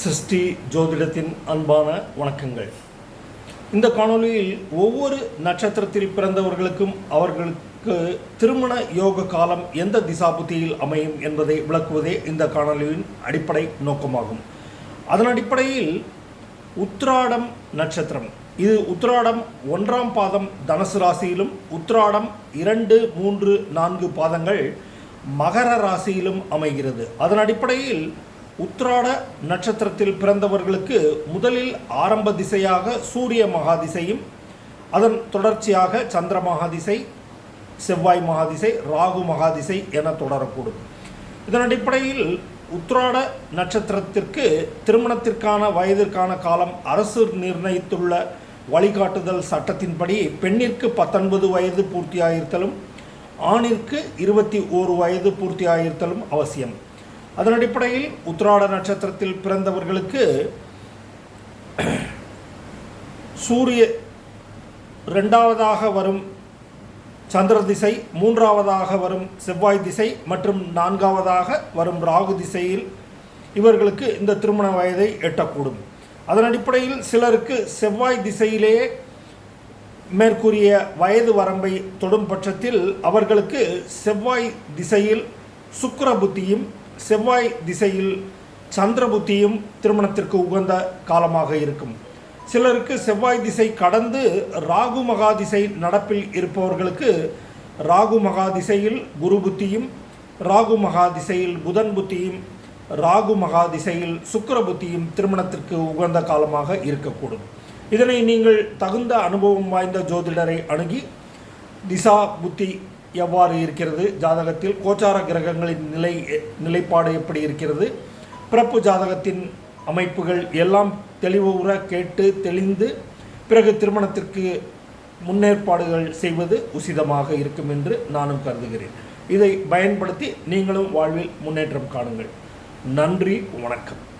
சிருஷ்டி ஜோதிடத்தின் அன்பான வணக்கங்கள். இந்த காணொளியில் ஒவ்வொரு நட்சத்திரத்தில் பிறந்தவர்களுக்கும் அவர்களுக்கு திருமண யோக காலம் எந்த திசாபுத்தியில் அமையும் என்பதை விளக்குவதே இந்த காணொளியின் அடிப்படை நோக்கமாகும். அதன் அடிப்படையில் உத்ராடம் நட்சத்திரம். இது உத்ராடம் ஒன்றாம் பாதம் தனுசு ராசியிலும் உத்ராடம் இரண்டு மூன்று நான்கு பாதங்கள் மகர ராசியிலும் அமைகிறது. அதன் அடிப்படையில் உத்ராட நட்சத்திரத்தில் பிறந்தவர்களுக்கு முதலில் ஆரம்ப திசையாக சூரிய மகாதிசையும் அதன் தொடர்ச்சியாக சந்திர மகாதிசை செவ்வாய் மகாதிசை ராகு மகாதிசை என தொடரக்கூடும். இதன் அடிப்படையில் உத்ராட நட்சத்திரத்திற்கு திருமணத்திற்கான வயதிற்கான காலம் அரசு நிர்ணயித்துள்ள வழிகாட்டுதல் சட்டத்தின்படி பெண்ணிற்கு பத்தொன்பது வயது பூர்த்தியாயிருத்தலும் ஆணிற்கு இருபத்தி ஓரு வயது பூர்த்தியாயிருத்தலும் அவசியம். அதன் அடிப்படையில் உத்ராட நட்சத்திரத்தில் பிறந்தவர்களுக்கு சூரிய ரெண்டாவதாக வரும் சந்திர திசை மூன்றாவதாக வரும் செவ்வாய் திசை மற்றும் நான்காவதாக வரும் ராகு திசையில் இவர்களுக்கு இந்த திருமண வயதை எட்டக்கூடும். அதன் அடிப்படையில் சிலருக்கு செவ்வாய் திசையிலேயே மேற்கூறிய வயது வரம்பை தொடும் பட்சத்தில் அவர்களுக்கு செவ்வாய் திசையில் சுக்கர புத்தியும் செவ்வாய் திசையில் சந்திர புத்தியும் திருமணத்திற்கு உகந்த காலமாக இருக்கும். சிலருக்கு செவ்வாய் திசை கடந்து ராகு மகா திசை நடப்பில் இருப்பவர்களுக்கு ராகு மகா திசையில் குரு புத்தியும் ராகு மகா திசையில் புதன் புத்தியும் ராகு மகா திசையில் சுக்கிர புத்தியும் திருமணத்திற்கு உகந்த காலமாக இருக்கக்கூடும். இதனை நீங்கள் தகுந்த அனுபவம் வாய்ந்த ஜோதிடரை அணுகி திசா புத்தி எவ்வாறு இருக்கிறது? ஜாதகத்தில் கோச்சார கிரகங்களின் நிலை நிலைப்பாடு எப்படி இருக்கிறது? பிறப்பு ஜாதகத்தின் அமைப்புகள் எல்லாம் தெளிவுற கேட்டு தெளிந்து பிறகு திருமணத்திற்கு முன்னேற்பாடுகள் செய்வது உசிதமாக இருக்கும் என்று நானும் கருதுகிறேன். இதை பயன்படுத்தி நீங்களும் வாழ்வில் முன்னேற்றம் காணுங்கள். நன்றி வணக்கம்.